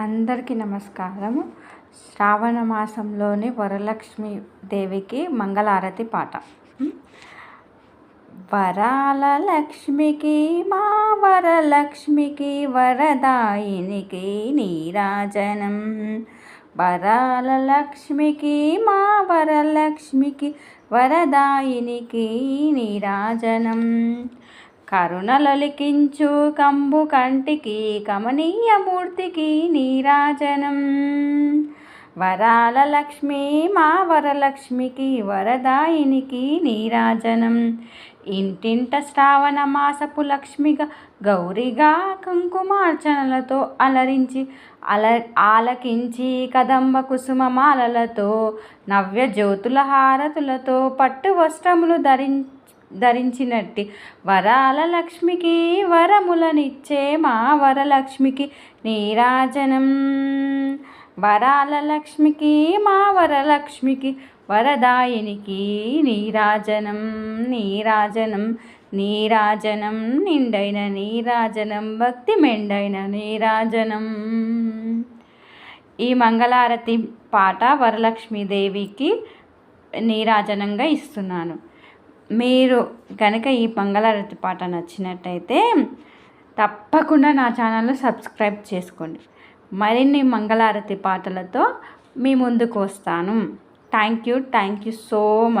అందరికీ నమస్కారం శ్రావణ మాసంలోని వరలక్ష్మి దేవికి మంగళారతి పాట. వరాల లక్ష్మికి మా వరలక్ష్మికి వరదాయినికి నీరాజనం. వరాల లక్ష్మికి మా వరలక్ష్మికి వరదాయినికి నీరాజనం. కరుణలలికించు కంబు కంటికి కమనీయ మూర్తికి నీరాజనం. వరాల లక్ష్మి మా వరలక్ష్మికి వరదాయినికి నీరాజనం. ఇంటింట శ్రావణ మాసపు లక్ష్మిగా గౌరిగా కుంకుమార్చనలతో అలరించి అల ఆలకించి కదంబ కుసుమమాలలతో నవ్య జ్యోతుల హారతులతో పట్టు వస్త్రములు ధరించి ధరించినట్టి. వరాల లక్ష్మికి వరములనిచ్చే మా వరలక్ష్మికి నీరాజనం వరాల లక్ష్మికి మా వరలక్ష్మికి వరదాయినికి నీరాజనం నీరాజనం నీరాజనం నిండైన నీరాజనం భక్తి మెండైన నీరాజనం ఈ మంగళారతి పాట వరలక్ష్మీదేవికి నీరాజనంగా ఇస్తున్నాను. మీరు కనుక ఈ మంగళారతి పాట నచ్చినట్టయితే తప్పకుండా నా ఛానల్ను సబ్స్క్రైబ్ చేసుకోండి. మరిన్ని మంగళారతి పాటలతో మీ ముందుకు వస్తాను. Thank you. Thank you so much